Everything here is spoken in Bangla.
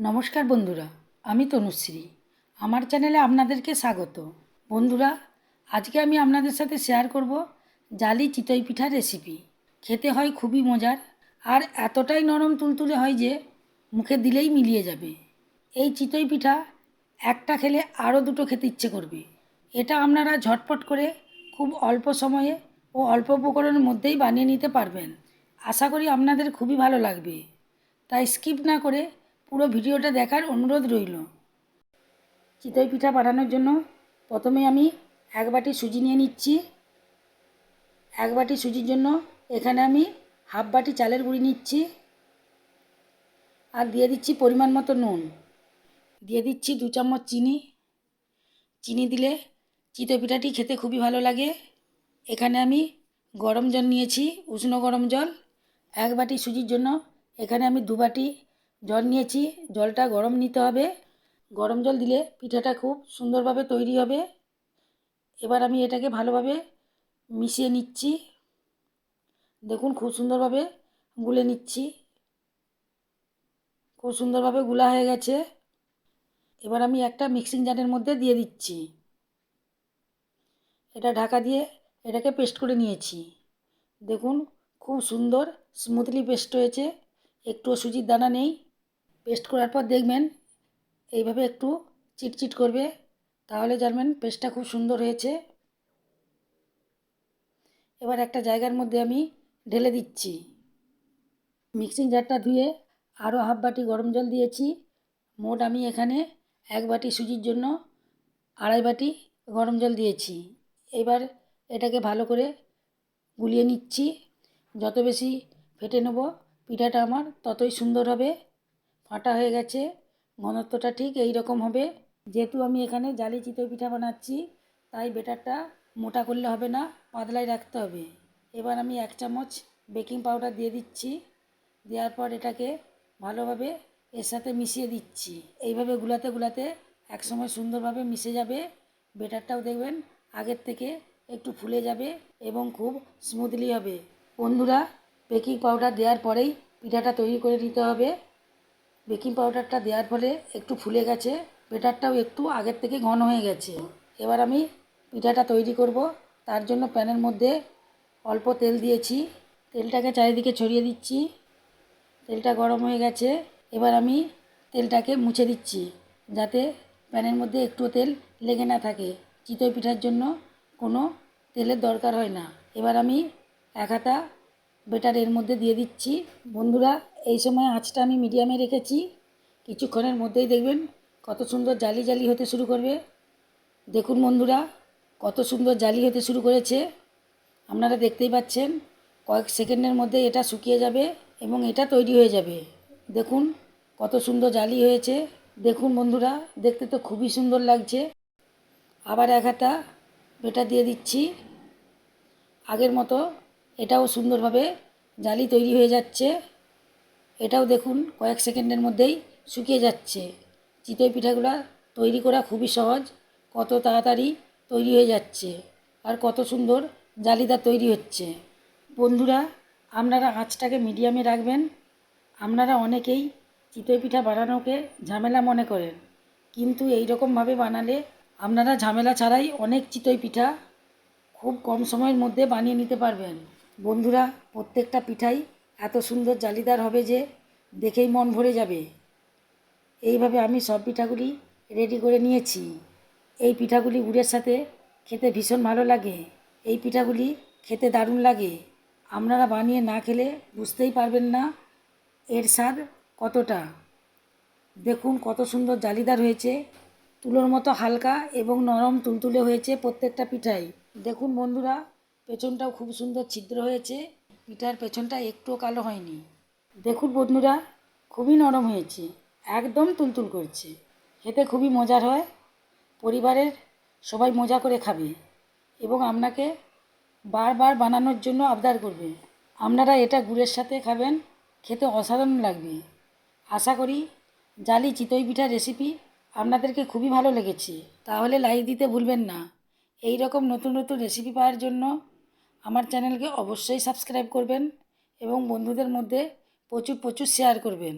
নমস্কার বন্ধুরা, আমি তনুশ্রী। আমার চ্যানেলে আপনাদেরকে স্বাগত। বন্ধুরা, আজকে আমি আপনাদের সাথে শেয়ার করব জালি চিতই পিঠার রেসিপি খেতে হয় খুবই মজার আর এতটাই নরম তুলতুলে হয় যে মুখে দিলেই মিলিয়ে যাবে। এই চিতই পিঠা একটা খেলে আরও দুটো খেতে ইচ্ছে করবে। এটা আপনারা ঝটপট করে খুব অল্প সময়ে ও অল্প উপকরণের মধ্যেই বানিয়ে নিতে পারবেন। আশা করি আপনাদের খুবই ভালো লাগবে। তাই স্কিপ না করে পুরো ভিডিওটা দেখার অনুরোধ রইল। চিতই পিঠা বানানোর জন্য প্রথমে আমি এক বাটি সুজি নিয়ে নিচ্ছি। এক বাটি সুজির জন্য এখানে আমি হাফ বাটি চালের গুঁড়ি নিচ্ছি। আর দিয়ে দিচ্ছি পরিমাণ মতো নুন। দিয়ে দিচ্ছি দু চামচ চিনি। চিনি দিলে চিতই পিঠাটি খেতে খুবই ভালো লাগে। এখানে আমি গরম জল নিয়েছি, উষ্ণ গরম জল। এক বাটি সুজির জন্য এখানে আমি দু বাটি জল নিয়েছি, জলটা গরম নিতে হবে। গরম জল দিলে পিঠাটা খুব সুন্দরভাবে তৈরি হবে। এবার আমি এটাকে ভালোভাবে মিশিয়ে নিচ্ছি। দেখুন খুব সুন্দরভাবে গুলে নিচ্ছি। খুব সুন্দরভাবে গুলা হয়ে গেছে। এবার আমি একটা মিক্সিং জারের মধ্যে দিয়ে দিচ্ছি। এটা ঢাকা দিয়ে এটাকে পেস্ট করে নিয়েছি। দেখুন খুব সুন্দর স্মুথলি পেস্ট হয়েছে। একটুও সুজির দানা নেই। পেস্ট করার পর দেখবেন এইভাবে একটু চিটচিট করবে। তাহলে জানবেন পেস্টটা খুব সুন্দর হয়েছে। এবার একটা জায়গার মধ্যে আমি ঢেলে দিচ্ছি। মিক্সিং জারটা ধুয়ে আরও হাফ বাটি গরম জল দিয়েছি। মোট আমি এখানে এক বাটি সুজির জন্য আড়াই বাটি গরম জল দিয়েছি। এবার এটাকে ভালো করে গুলিয়ে নিচ্ছি। যত বেশি ফেটে নেব, পিঠাটা আমার ততই সুন্দর হবে। ফাটা হয়ে গেছে। ঘনত্বটা ঠিক এই রকম হবে। যেহেতু আমি এখানে জালি চিতই পিঠা বানাচ্ছি, তাই বেটারটা মোটা করলে হবে না, পাতলাই রাখতে হবে। এবার আমি এক চামচ বেকিং পাউডার দিয়ে দিচ্ছি। দেওয়ার পর এটাকে ভালোভাবে এর সাথে মিশিয়ে দিচ্ছি। এইভাবে গুলাতে গুলাতে একসময় সুন্দরভাবে মিশে যাবে। বেটারটাও দেখবেন আগের থেকে একটু ফুলে যাবে এবং খুব স্মুথলি হবে। বন্ধুরা, বেকিং পাউডার দেওয়ার পরেই পিঠাটা তৈরি করে নিতে হবে। বেকিং পাউডারটা দেওয়ার ফলে একটু ফুলে গেছে। বেটারটাও একটু আগের থেকে ঘন হয়ে গেছে। এবার আমি পিঠাটা তৈরি করব। তার জন্য প্যানের মধ্যে অল্প তেল দিয়েছি। তেলটাকে চারিদিকে ছড়িয়ে দিচ্ছি। তেলটা গরম হয়ে গেছে। এবার আমি তেলটাকে মুছে দিচ্ছি যাতে প্যানের মধ্যে একটু তেল লেগে না থাকে। চিতই পিঠার জন্য কোনো তেলের দরকার হয় না। এবার আমি এক হাতা বেটার এর মধ্যে দিয়ে দিচ্ছি। বন্ধুরা, এই সময় আঁচটা আমি মিডিয়ামে রেখেছি। কিছুক্ষণের মধ্যেই দেখবেন কত সুন্দর জালি জালি হতে শুরু করবে। দেখুন বন্ধুরা, কত সুন্দর জালি হতে শুরু করেছে। আপনারা দেখতেই পাচ্ছেন, কয়েক সেকেন্ডের মধ্যে এটা শুকিয়ে যাবে এবং এটা তৈরি হয়ে যাবে। দেখুন কত সুন্দর জালি হয়েছে। দেখুন বন্ধুরা, দেখতে তো খুবই সুন্দর লাগছে। আবার এক হাতা বেটা দিয়ে দিচ্ছি। আগের মতো এটাও সুন্দরভাবে জালি তৈরি হয়ে যাচ্ছে। এটাও দেখুন কয়েক সেকেন্ডের মধ্যেই শুকিয়ে যাচ্ছে। চিতই পিঠাগুলো তৈরি করা খুবই সহজ, কত তাড়াতাড়ি তৈরি হয়ে যাচ্ছে আর কত সুন্দর জালিদার তৈরি হচ্ছে। বন্ধুরা, আপনারা আঁচটাকে মিডিয়ামে রাখবেন। আপনারা অনেকেই চিতই পিঠা বানানোকে ঝামেলা মনে করেন, কিন্তু এই রকমভাবে বানালে আপনারা ঝামেলা ছাড়াই অনেক চিতই পিঠা খুব কম সময়ের মধ্যে বানিয়ে নিতে পারবেন। বন্ধুরা, প্রত্যেকটা পিঠাই এত সুন্দর জালিদার হবে যে দেখেই মন ভরে যাবে। এইভাবে আমি সব পিঠাগুলি রেডি করে নিয়েছি। এই পিঠাগুলি গুড়ের সাথে খেতে ভীষণ ভালো লাগে। এই পিঠাগুলি খেতে দারুণ লাগে। আপনারা বানিয়ে না খেলে বুঝতেই পারবেন না এর স্বাদ কতটা। দেখুন কত সুন্দর জালিদার হয়েছে। তুলোর মতো হালকা এবং নরম তুলতুলে হয়েছে প্রত্যেকটা পিঠাই। দেখুন বন্ধুরা পেছনটাও খুব সুন্দর ছিদ্র হয়েছে। পিঠার পেছনটা একটুও কালো হয়নি। দেখুন বন্ধুরা, খুবই নরম হয়েছে, একদম তুলতুল করছে। খেতে খুবই মজার হয়। পরিবারের সবাই মজা করে খাবে এবং আপনাকে বারবার বানানোর জন্য আবদার করবে। আপনারা এটা গুড়ের সাথে খাবেন, খেতে অসাধারণ লাগবে। আশা করি জালি চিতই পিঠার রেসিপি আপনাদেরকে খুবই ভালো লেগেছে। তাহলে লাইক দিতে ভুলবেন না। এই রকম নতুন নতুন রেসিপি পাওয়ার জন্য আমার চ্যানেলকে অবশ্যই সাবস্ক্রাইব করবেন এবং বন্ধুদের মধ্যে প্রচুর প্রচুর শেয়ার করবেন।